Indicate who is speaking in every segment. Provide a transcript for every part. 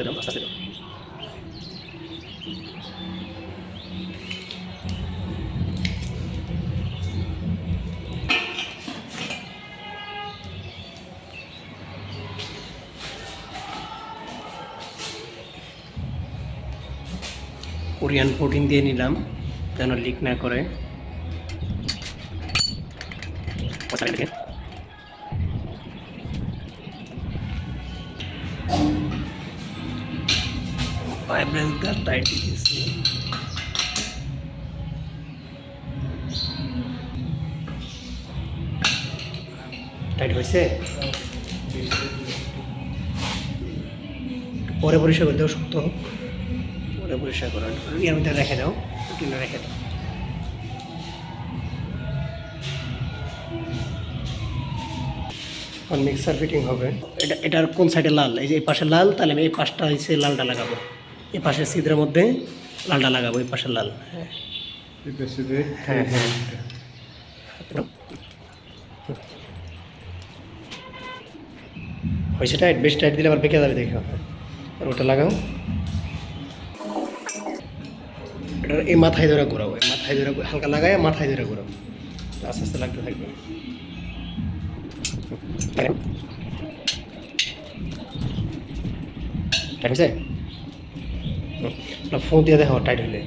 Speaker 1: করে দাও আস্তে কোরিয়ান প্রোটিন দিয়ে নিলাম যেন লিক না করে। মশলা দেখে ভাইব্রেন্সটা টাইট হয়েছে? পরে পরিষ্কার করে দেও শক্ত হোক। পরে পরিষ্কার করো। এর মধ্যে রেখে দাও। রুটিনে রেখে দাও। মিক্সার ফিটিং হবে। এটা এটার কোন সাইডে লাল? এই যে এই পাশে লাল তাহলে আমি এই পাশটা হচ্ছে লালটা লাগাবো। এই পাশের ছিদ্রের মধ্যে লালটা লাগাবো এই পাশে লাল। হ্যাঁ হ্যাঁ। হ্যাঁ হয়েছে টাইট বেশি টাইট দিলে আবার বেঁকে যাবে দেখে। আর ওটা লাগাও। এটা এই মাথায় ধরে ঘোরাবো, এই মাথায় ধরে হালকা লাগায় মাথায় ধরে ঘোরাবো। আস্তে আস্তে লাগতে থাকবে। টাইট হয়েছে ফোন দিয়ে দেখো টাইট হলে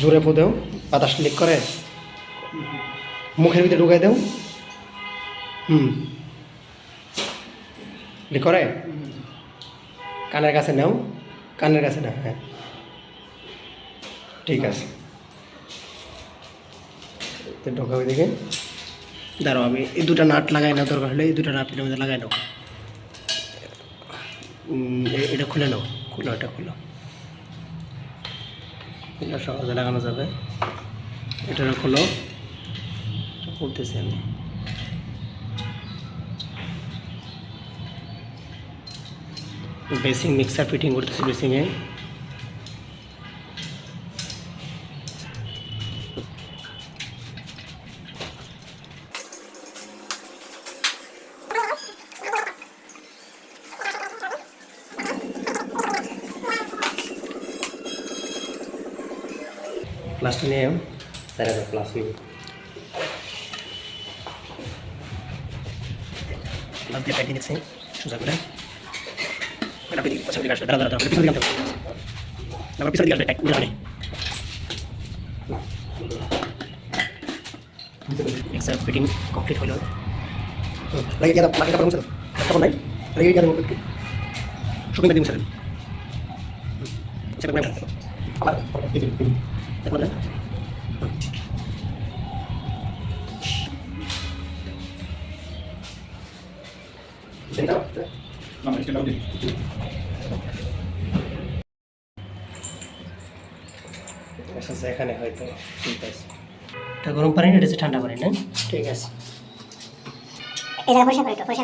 Speaker 1: জোরে ফো দেও, বাতাস লিক করে। মুখের ভিতরে ঢুকাই দেও। হুম। লিক করে। কানের কাছে নাও। কানের কাছে নাও হ্যাঁ। ঠিক আছে। তো ঢোকাবে দেখে দাঁড়াও, আমি এই দুটা নাট লাগাই না দরকার হলে এই দুটা নাট লাগাই নাও। এটা খুলে নাও। খুলো এটা খুলো। এটা সহজে লাগানো যাবে। এটা খুলো। করতেছি আমি। বেসিং মিক্সার ফিটিং করতেছি বেসিংয়ে প্লাসটা নিয়ে স্যার প্লাস নিয়ে প্লাস দিয়ে কাটিয়ে নিচ্ছি সোজা করে। এটা পিছনে পিছনে দিকে আসবে দাঁড়া দাঁড়া পিছনে দিকে আসবে তারপর পিছনে দিকে আসবে টাইট মিলানে মিক্সার ফিটিং কমপ্লিট হলো। লাগে গিয়ে লাগে তারপর মুছে তখন নাই? লাগে দিয়ে মুছে দেন সেটা করে আবার। দেখুন না আচ্ছা এখানে হয়তো ঠিক আছে। এটা গরম পানি না এটা হচ্ছে ঠান্ডা পানি না? ঠিক আছে।
Speaker 2: এটা পয়সা পয়সা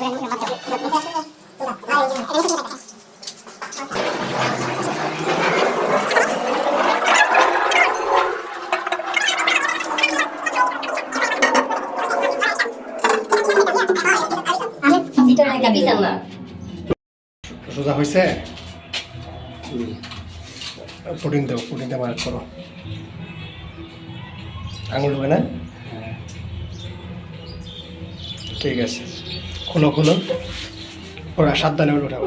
Speaker 2: বিশাল না
Speaker 1: সোজা হয়েছে প্রোটিন দেবো প্রোটিন দেওয়া করো আঙুল ঢুকে না? ঠিক আছে। খুলো খুলো। ওরা সাবধানে উঠাও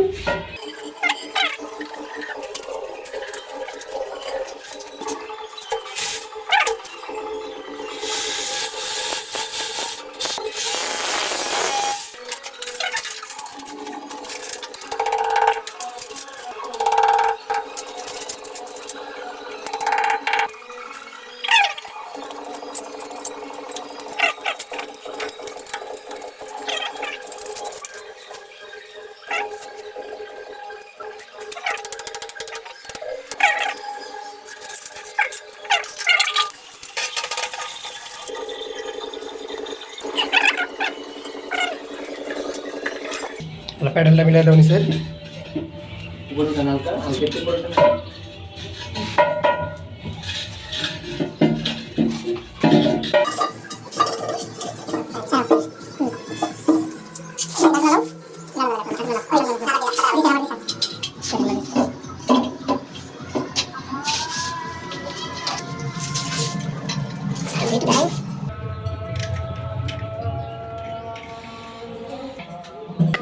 Speaker 1: তাহলে প্যাডেলটা মিলাই দাও নিচে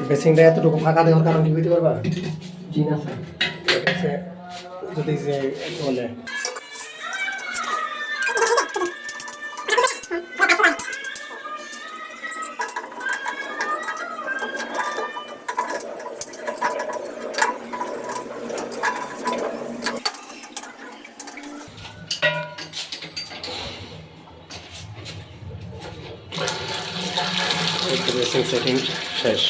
Speaker 1: বেসিংটা এতটুকু ফাঁকা দেওয়ার কারণ কি বুঝতে পারবা?
Speaker 3: আছে
Speaker 1: এটা হচ্ছে যদি যে বলে। বেসিং সেটিং শেষ।